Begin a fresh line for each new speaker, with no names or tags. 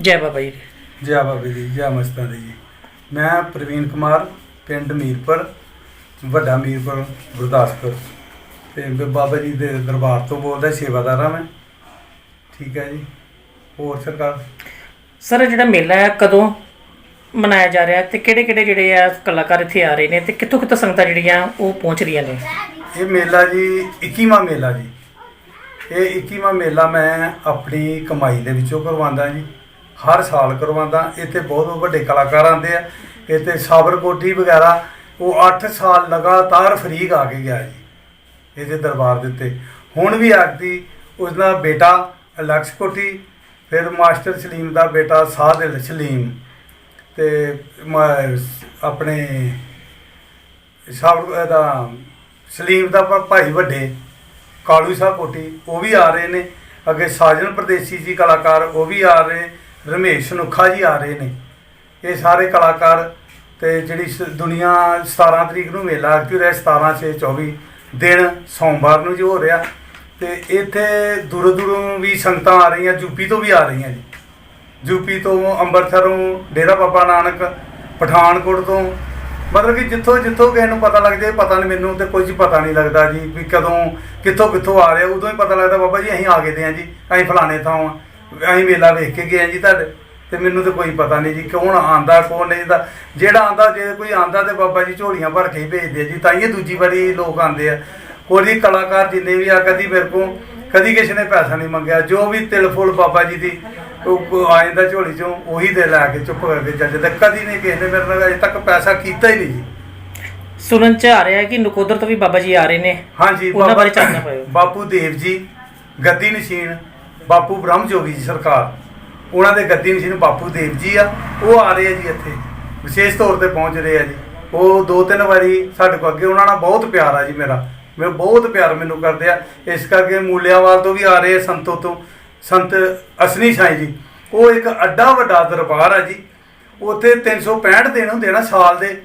ਜੈ ਬਾਬਾ ਜੀ
ਜੈ ਬਾਬੇ ਦੀ ਜੈ ਮਸਤਾਂ ਦੀ ਜੀ। ਮੈਂ ਪ੍ਰਵੀਨ ਕੁਮਾਰ ਪਿੰਡ ਮੀਰਪੁਰ ਵੱਡਾ ਮੀਰਪੁਰ ਗੁਰਦਾਸਪੁਰ। ਤੇ ਬਾਬਾ ਜੀ ਦੇ ਦਰਬਾਰ ਤੋਂ ਬੋਲਦਾ ਸੇਵਾਦਾਰ ਮੈਂ। ਠੀਕ ਹੈ ਜੀ। ਹੋਰ ਸਰਕਾਰ?
ਸਰ ਜਿਹੜਾ ਮੇਲਾ ਹੈ ਕਦੋਂ ਮਨਾਇਆ ਜਾ ਰਿਹਾ ਤੇ ਕਿਹੜੇ ਕਿਹੜੇ ਜਿਹੜੇ ਆ ਕਲਾਕਾਰ ਇੱਥੇ ਆ ਰਹੇ ਨੇ ਤੇ ਕਿੱਥੋਂ ਕਿੱਥੋਂ ਸੰਗਤਾਂ ਜਿਹੜੀਆਂ ਉਹ ਪਹੁੰਚ ਰਹੀਆਂ ਨੇ?
ਇਹ ਮੇਲਾ ਜੀ 21ਵਾਂ ਮੇਲਾ ਜੀ। ਇਹ 21ਵਾਂ ਮੇਲਾ ਮੈਂ ਆਪਣੀ ਕਮਾਈ ਦੇ ਵਿੱਚੋਂ ਕਰਵਾਉਂਦਾ ਜੀ। ਹਰ ਸਾਲ ਕਰਵਾਉਂਦਾ। ਇੱਥੇ ਬਹੁਤ ਵੱਡੇ ਕਲਾਕਾਰ ਆਉਂਦੇ ਆ। ਇੱਥੇ ਸਾਬਰ ਕੋਠੀ ਵਗੈਰਾ, ਉਹ 8 ਸਾਲ ਲਗਾਤਾਰ ਫਰੀ ਗਾ ਕੇ ਗਿਆ ਜੀ, ਇਹਦੇ ਦਰਬਾਰ ਦੇ ਉੱਤੇ। ਹੁਣ ਵੀ ਆਖਦੀ ਉਸ ਦਾ ਬੇਟਾ ਅਲੈਕਸ ਕੋਠੀ, ਫਿਰ ਮਾਸਟਰ ਸਲੀਮ ਦਾ ਬੇਟਾ ਸਾਦਿਲ ਸਲੀਮ ਤੇ ਮ- ਆਪਣੇ ਸਾਬਰ ਦਾ ਸਲੀਮ ਦਾ ਭਾਈ ਵੱਡੇ, ਕਾਲੂ ਸਾਹਿਬ ਕੋਟੀ ਉਹ ਵੀ ਆ ਰਹੇ ਨੇ। ਅੱਗੇ ਸਾਜਨ ਪ੍ਰਦੇਸੀ ਜੀ ਕਲਾਕਾਰ, ਉਹ ਵੀ ਆ ਰਹੇ। ਰਮੇਸ਼ ਨੁਖਾ ਜੀ ਆ ਰਹੇ ਨੇ। ਇਹ ਸਾਰੇ ਕਲਾਕਾਰ ਤੇ ਜਿਹੜੀ ਸ- ਦੁਨੀਆ 17 ਤਰੀਕ ਨੂੰ ਮੇਲਾ ਅਗਤੀ ਰਿਹਾ 17 6 24 ਦਿਨ ਸੋਮਵਾਰ ਨੂੰ ਜੋ ਹੋ ਰਿਹਾ ਤੇ ਇੱਥੇ ਦੂਰੋਂ ਦੂਰੋਂ ਵੀ ਸੰਗਤਾਂ ਆ ਰਹੀਆਂ ਯੂਪੀ ਤੋਂ ਵੀ ਆ ਰਹੀਆਂ ਜੀ। ਯੂਪੀ ਤੋਂ ਅੰਮ੍ਰਿਤਸਰੋਂ ਡੇਰਾ ਬਾਬਾ ਨਾਨਕ, ਪਠਾਨਕੋਟ ਤੋਂ। ਮਤਲਬ ਕਿ ਜਿੱਥੋਂ ਜਿੱਥੋਂ ਕਿਸੇ ਨੂੰ ਪਤਾ ਲੱਗ ਜਾਏ ਪਤਾ ਨਹੀਂ ਮੈਨੂੰ ਤੇ ਕੁਝ ਪਤਾ ਨਹੀਂ ਲੱਗਦਾ ਜੀ ਵੀ ਕਦੋਂ ਕਿੱਥੋਂ ਕਿੱਥੋਂ ਆ ਰਿਹਾ, ਉਦੋਂ ਹੀ ਪਤਾ ਲੱਗਦਾ, ਬਾਬਾ ਜੀ ਅਸੀਂ ਆ ਗਏ ਦੇ ਆ ਜੀ, ਅਸੀਂ ਫਲਾਣੇ ਥਾਂ ਆ ਅਸੀਂ ਮੇਲਾ ਵੇਖ ਕੇ ਗਏ ਆ ਜੀ ਤੁਹਾਡੇ। ਤੇ ਮੈਨੂੰ ਤੇ ਕੋਈ ਪਤਾ ਨਹੀਂ ਜੀ ਕੌਣ ਆਂਦਾ ਕੌਣ ਨਹੀਂ ਦਾ ਜਿਹੜਾ ਆਂਦਾ ਜੇ ਕੋਈ ਆਂਦਾ ਤੇ ਬਾਬਾ ਜੀ ਝੋਲੀਆਂ ਭਰ ਕੇ ਹੀ ਭੇਜਦੇ ਜੀ ਤਾਂ ਇਹ ਦੂਜੀ ਵਾਰੀ ਲੋਕ ਆਂਦੇ ਆ। ਹੋਰ ਜੀ ਕਲਾਕਾਰ ਜਿੰਨੇ ਵੀ ਆ ਕਦੀ ਮੇਰੇ ਕੋਲ ਕਦੀ ਕਿਸੇ ਨੇ ਪੈਸਾ ਨਹੀਂ ਮੰਗਿਆ। ਜੋ ਵੀ ਤਿਲ ਫੁੱਲ ਬਾਬਾ ਜੀ ਦੀ ਉਹ ਆ ਜਾਂਦਾ ਝੋਲੀ ਚੋਂ ਉਹੀ ਦੇ ਲੈ ਕੇ ਚੁੱਪ ਕਰਕੇ ਚੱਲ ਜਾਂਦਾ। ਕਦੀ ਨਹੀਂ ਕਿਸੇ ਨੇ ਮੇਰੇ ਨਾਲ ਅਜੇ ਤੱਕ ਪੈਸਾ ਕੀਤਾ ਹੀ ਨਹੀਂ ਜੀ।
ਸੁਣਨ ਚ ਆ ਰਿਹਾ ਹੈ ਕਿ ਨਕੋਦਰ ਤੋਂ ਵੀ ਬਾਬਾ ਜੀ ਆ ਰਹੇ ਨੇ।
ਹਾਂਜੀ
ਉਹਨਾਂ ਬਾਰੇ ਪਾਇਓ।
ਬਾਪੂ ਦੇਵ ਜੀ ਗੱਦੀ ਨਸ਼ੀਨ ਬਾਪੂ ਬ੍ਰਹਮ ਜੋਗੀ ਜੀ ਸਰਕਾਰ। ਉਹਨਾਂ ਦੇ ਗੱਦੀ ਨਸ਼ੀਨ ਬਾਪੂ ਦੇਵ ਜੀ ਆ, ਉਹ ਆ ਰਹੇ ਆ ਜੀ ਇੱਥੇ। ਵਿਸ਼ੇਸ਼ ਤੌਰ ਤੇ ਪਹੁੰਚ ਰਹੇ ਆ ਜੀ। ਉਹ ਦੋ ਤਿੰਨ ਵਾਰੀ ਸਾਡੇ ਕੋਲ ਅੱਗੇ, ਉਹਨਾਂ ਨਾਲ ਬਹੁਤ ਪਿਆਰ ਆ ਜੀ ਮੇਰਾ। ਮੈਂ ਬਹੁਤ ਪਿਆਰ ਮੈਨੂੰ ਕਰਦੇ ਆ। ਇਸ ਕਰਕੇ ਮੂਲਿਆਵਾਲ ਤੋਂ ਵੀ ਆ ਰਹੇ ਆ ਸੰਤੋ ਤੋਂ। ਸੰਤ ਅਸਨੀ ਸਾਈ ਜੀ। ਉਹ ਇੱਕ ਅੱਡਾ ਵੱਡਾ ਦਰਬਾਰ ਆ ਜੀ। ਉੱਥੇ 365 ਦਿਨ ਹੁੰਦੇ ਨਾ ਸਾਲ ਦੇ।